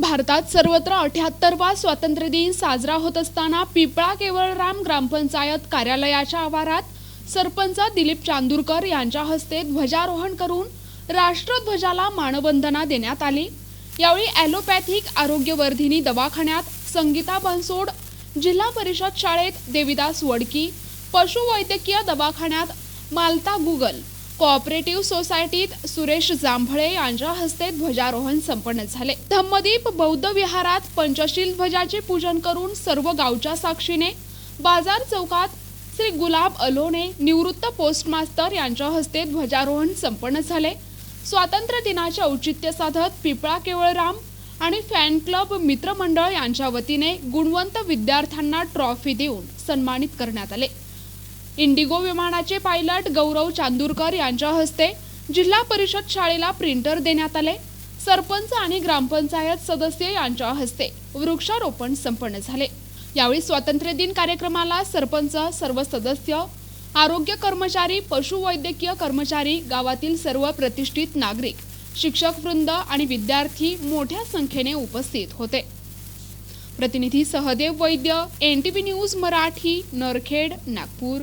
भारतात सर्वत्र अठ्याहत्तरवा स्वातंत्र्य दिन साजरा होत असताना पिपळा केवळराम ग्रामपंचायत कार्यालयाच्या आवारात सरपंच दिलीप चांदूरकर यांच्या हस्ते ध्वजारोहण करून राष्ट्रध्वजाला मानवंदना देण्यात आली. यावेळी ॲलोपॅथिक आरोग्यवर्धिनी दवाखान्यात संगीता बनसोड जिल्हा परिषद शाळेत देविदास वडकी पशुवैद्यकीय दवाखान्यात मालता गुगल कोऑपरेटिव्ह सोसायटीत सुरेश जांभळे यांच्या हस्ते ध्वजारोहण संपन्न झाले. धम्मदीप बौद्ध विहारात पंचशील ध्वजाचे पूजन करून सर्व गावच्या साक्षीने बाजार चौकात श्री गुलाब अलोने निवृत्त पोस्टमास्तर यांच्या हस्ते ध्वजारोहण संपन्न झाले. स्वातंत्र्य दिनाचे औचित्य साधत पिपळा केवळराम आणि फॅन क्लब मित्रमंडळ यांच्या वतीने गुणवंत विद्यार्थ्यांना ट्रॉफी देऊन सन्मानित करण्यात आले. इंडिगो विमानाचे पायलट गौरव चांदूरकर यांच्या हस्ते जिल्हा परिषद शाळेला प्रिंटर देण्यात आले. सरपंच आणि ग्रामपंचायत सदस्य यांच्या हस्ते वृक्षारोपण संपन्न झाले. यावेळी स्वातंत्र्य दिन कार्यक्रमाला सरपंच सर्व सदस्य आरोग्य कर्मचारी पशुवैद्यकीय कर्मचारी गावातील सर्व प्रतिष्ठित नागरिक शिक्षक वृंद आणि विद्यार्थी मोठ्या संख्येने उपस्थित होते. प्रतिनिधी Sahdev Vaidya N T V news Marathi Narkhed Nagpur.